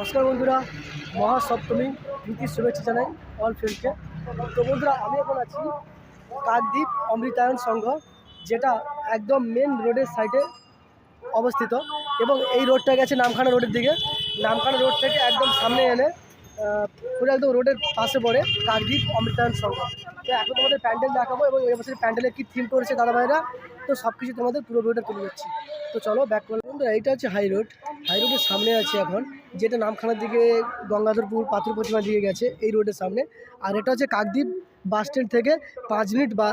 নমস্কার বন্ধুরা, মহাসপ্তমী প্রীতির শুভেচ্ছা জানাই অল ফ্রেন্ডকে তো বন্ধুরা, আমি এখন আছি কাকদ্বীপ অমৃতায়ন সংঘ, যেটা একদম মেন রোডের সাইডে অবস্থিত এবং এই রোডটা গেছে নামখানা রোডের দিকে। নামখানা রোড থেকে একদম সামনে এনে পুরো একদম রোডের পাশে পড়ে কাকদ্বীপ অমৃতায়ন সংঘ। তো এখন তোমাদের প্যান্ডেল দেখাবো এবং এই বছর প্যান্ডেলে কী থিম করেছে দাদা ভাইরা তো সব কিছু তোমাদের পুরো রোডে তুলে যাচ্ছি তো চলো ব্যাক করলাম। এইটা হচ্ছে হাই রোড হাই রোডের সামনে আছে এখন, যেটা নামখানার দিকে গঙ্গাধরপুর পাথর প্রতিমা দিয়ে গেছে, এই রোডের সামনে। আর এটা হচ্ছে কাকদ্বীপ বাস স্ট্যান্ড থেকে পাঁচ মিনিট বা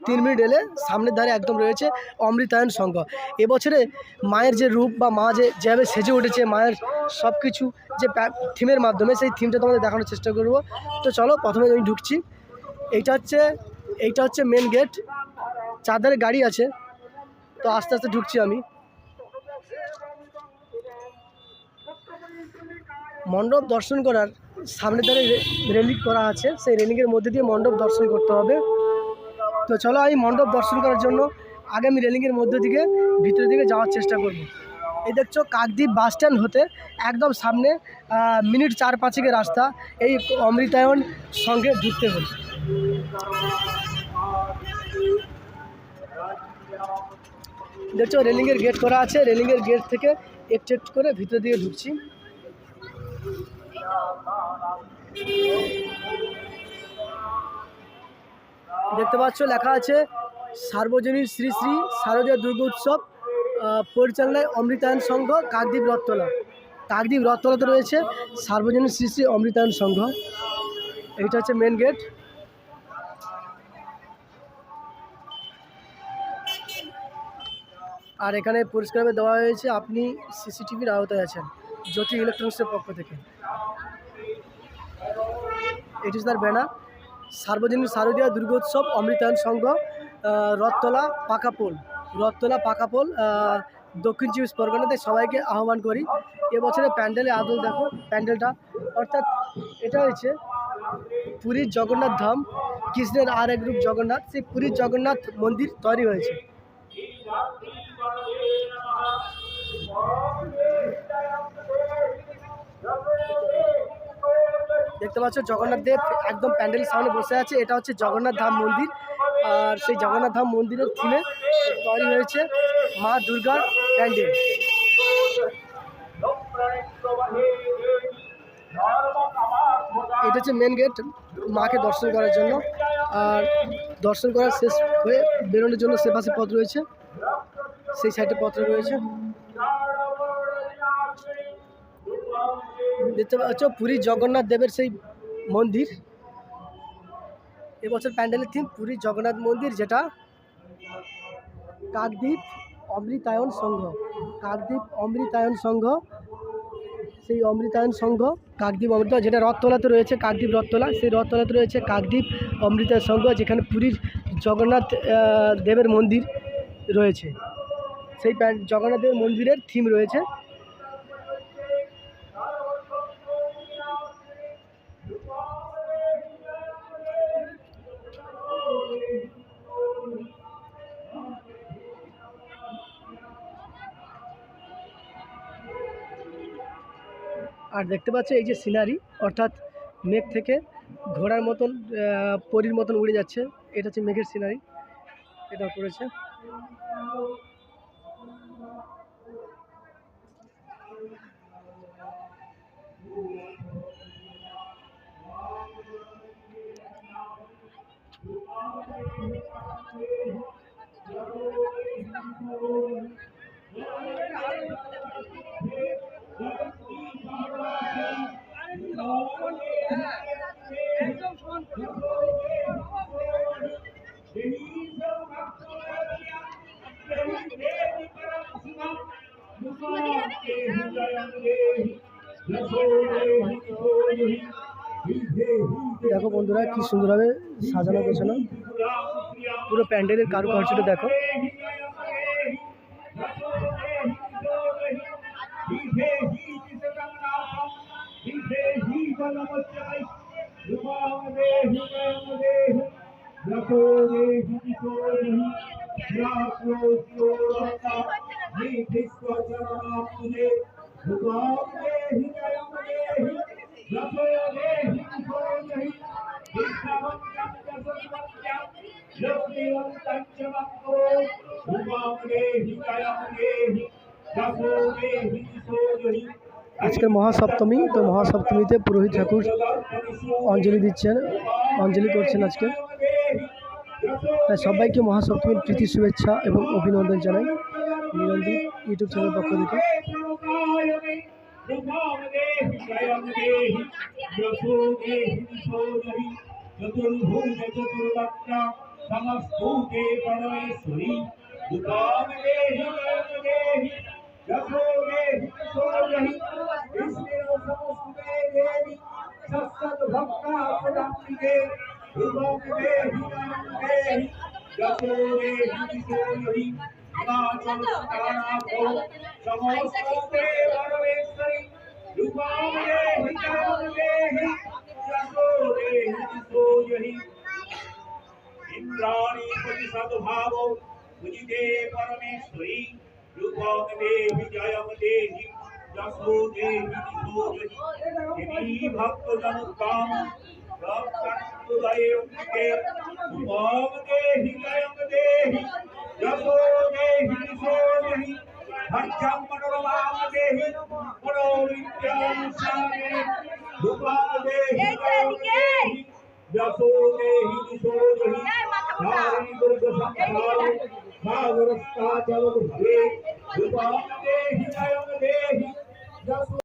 তিন মিনিট এলে সামনের ধারে একদম রয়েছে অমৃতায়ন সংঘ। এবছরে মায়ের যে রূপ বা মা যে যেভাবে সেজে উঠেছে, মায়ের সব কিছু যে থিমের মাধ্যমে সেই থিমটা তোমাদের দেখানোর চেষ্টা করব। তো চলো, প্রথমে আমি ঢুকছি। এইটা হচ্ছে এইটা হচ্ছে মেন গেট চারধারে গাড়ি আছে। তো আস্তে আস্তে ঢুকছি আমি। মণ্ডপ দর্শন করার সামনের ধারে রেলিং করা আছে। সেই রেলিংয়ের মধ্যে দিয়ে মণ্ডপ দর্শন করতে হবে। তো চলো আমি মণ্ডপ দর্শন করার জন্য আগে আমি রেলিংয়ের মধ্যে দিকে ভিতরের দিকে যাওয়ার চেষ্টা করব। এই দেখছ কাকদ্বীপ বাস স্ট্যান্ড হতে একদম সামনে মিনিট চার পাঁচেকের রাস্তা। এই অমৃতায়ন সঙ্গে ঢুকতে হবে দেখছ রেলিংয়ের গেট করা আছে। রেলিংয়ের গেট থেকে একটু একটু করে ভিতর দিকে ঢুকছি। দেখতে পাচ্ছ, লেখা আছে, সার্বজনীন শ্রী শ্রী শারদীয় দুর্গা উৎসব পরিচালনায় অমৃতায়ন সংঘ, কাকদ্বীপ রথতলা। কাকদ্বীপ রথতলাতে রয়েছে সার্বজনীন শ্রী শ্রী অমৃতায়ন সংঘ। এইটা হচ্ছে মেন গেট আর এখানে পরিষ্কারভাবে দেওয়া হয়েছে, আপনি সিসিটিভির আওতায় আছেন, জ্যোতি ইলেকট্রনিক্সের পক্ষ থেকে। ইজ তার ব্যানার। সার্বজনীন শারদীয় দুর্গোৎসব অমৃতায়ন সংঘ রথতলা পাকাপোল রথতলা পাকাপোল দক্ষিণ চব্বিশ পরগনাতে সবাইকে আহ্বান করি। এবছরে প্যান্ডেলে আদল দেখো, প্যান্ডেলটা। অর্থাৎ এটা হয়েছে পুরীর জগন্নাথ ধাম, কৃষ্ণের আর এক রূপ জগন্নাথ। সেই পুরীর জগন্নাথ মন্দির তৈরি হয়েছে। দেখতে পাচ্ছ জগন্নাথ দেব একদম প্যান্ডেলের সামনে বসে আছে। এটা হচ্ছে জগন্নাথ ধাম মন্দির। আর সেই জগন্নাথ ধাম মন্দিরের থিমে তৈরি হয়েছে মা দুর্গার প্যান্ডেল। এটা হচ্ছে মেন গেট মাকে দর্শন করার জন্য। আর দর্শন করার শেষ হয়ে বেরোনোর জন্য সে পাশে পথ রয়েছে। সেই সাইডে পথ রয়েছে। দেখতে পাচ্ছ পুরীর জগন্নাথ দেবের সেই মন্দির। এবছর প্যান্ডেলের থিম পুরীর জগন্নাথ মন্দির, যেটা কাকদ্বীপ অমৃতায়ন সংঘ। কাকদ্বীপ অমৃতায়ন সংঘ, সেই অমৃতায়ন সংঘ কাকদ্বীপ অমৃত যেটা রথতলাতে রয়েছে কাকদ্বীপ রথতলা, সেই রথতলাতে রয়েছে কাকদ্বীপ অমৃতায়ন সংঘ, যেখানে পুরীর জগন্নাথ দেবের মন্দির রয়েছে। সেই জগন্নাথ দেবের মন্দিরের থিম রয়েছে। আর দেখতে পাচ্ছ এই যে সিনারি, অর্থাৎ মেঘ থেকে ঘোড়ার মতন পরীর মতন উড়ে যাচ্ছে। এটা হচ্ছে মেঘের সিনারি। এটা করেছে। দেখো বন্ধুরা কি সুন্দরভাবে সাজানো গোছানো পুরো প্যান্ডেলের কারুকার্যটা দেখো। ভগবান আজকের মহাসপ্তমী, তো মহাসপ্তমীতে পুরোহিত ঠাকুর অঞ্জলি দিচ্ছেন, অঞ্জলি করছেন আজকে। তাই সবাইকে মহাসপ্তমীর প্রীতি শুভেচ্ছা এবং অভিনন্দন জানাই। নিরন্দীপ ইউটিউব চ্যানেল পক্ষ থেকে চতুর্ভুজ চতুর্বক্তা সমস্তূতে পরমেশ্বরী দুর্গাম দেহি জয়ম দেহি যশো দেহি যশো দেহি বিষ্ণু সমস্তে দেবি সৎসৎ ভক্তা সদাম্বিকে দুর্গাম দেহি জয়ম দেহি যশো দেহি যশো দেহি হিমাচল इंद्राणीपति सद्भाव मुजिते परमेश्वरी रूपम देहि जयम देहि जसो देहि दिशो देहि यदि भक्त जन काम भक्त हृदय उनके रूपम देहि जयम देहि यशो देहि यशो देहि भक्त्यं मनोरमां देहि मनोरित्यं सामे भूपाल देहि यशो देहि यशो देहि नारी दुर्ग संहारो सागरस्ता जलभुवे भूपाल देहि जयं देहि यशो